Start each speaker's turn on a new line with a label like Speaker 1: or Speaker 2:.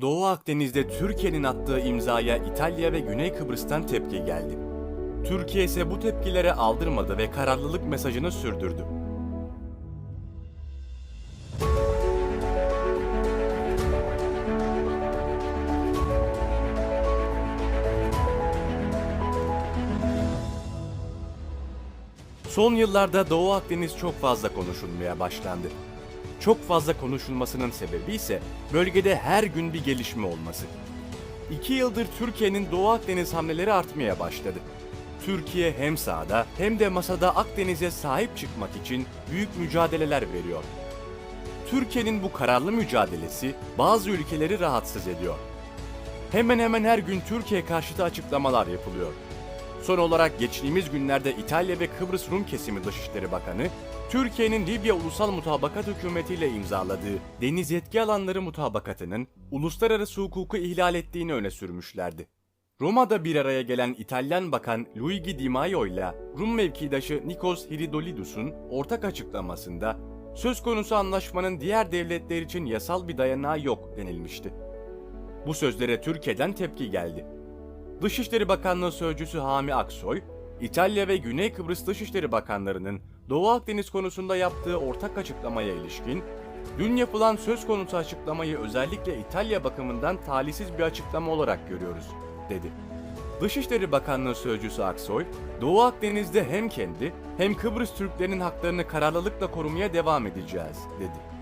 Speaker 1: Doğu Akdeniz'de Türkiye'nin attığı imzaya İtalya ve Güney Kıbrıs'tan tepki geldi. Türkiye ise bu tepkilere aldırmadı ve kararlılık mesajını sürdürdü. Son yıllarda Doğu Akdeniz çok fazla konuşulmaya başlandı. Çok fazla konuşulmasının sebebi ise bölgede her gün bir gelişme olması. İki yıldır Türkiye'nin Doğu Akdeniz hamleleri artmaya başladı. Türkiye hem sahada hem de masada Akdeniz'e sahip çıkmak için büyük mücadeleler veriyor. Türkiye'nin bu kararlı mücadelesi bazı ülkeleri rahatsız ediyor. Hemen hemen her gün Türkiye karşıtı açıklamalar yapılıyor. Son olarak geçtiğimiz günlerde İtalya ve Kıbrıs Rum kesimi Dışişleri Bakanı, Türkiye'nin Libya Ulusal Mutabakat Hükümeti ile imzaladığı Deniz Yetki Alanları Mutabakatı'nın uluslararası hukuku ihlal ettiğini öne sürmüşlerdi. Roma'da bir araya gelen İtalyan Bakan Luigi Di Maio ile Rum mevkidaşı Nikos Hridolidus'un ortak açıklamasında söz konusu anlaşmanın diğer devletler için yasal bir dayanağı yok denilmişti. Bu sözlere Türkiye'den tepki geldi. Dışişleri Bakanlığı Sözcüsü Hami Aksoy, İtalya ve Güney Kıbrıs Dışişleri Bakanlarının Doğu Akdeniz konusunda yaptığı ortak açıklamaya ilişkin, dün yapılan söz konusu açıklamayı özellikle İtalya bakımından talihsiz bir açıklama olarak görüyoruz, dedi. Dışişleri Bakanlığı Sözcüsü Aksoy, Doğu Akdeniz'de hem kendi hem Kıbrıs Türklerinin haklarını kararlılıkla korumaya devam edeceğiz, dedi.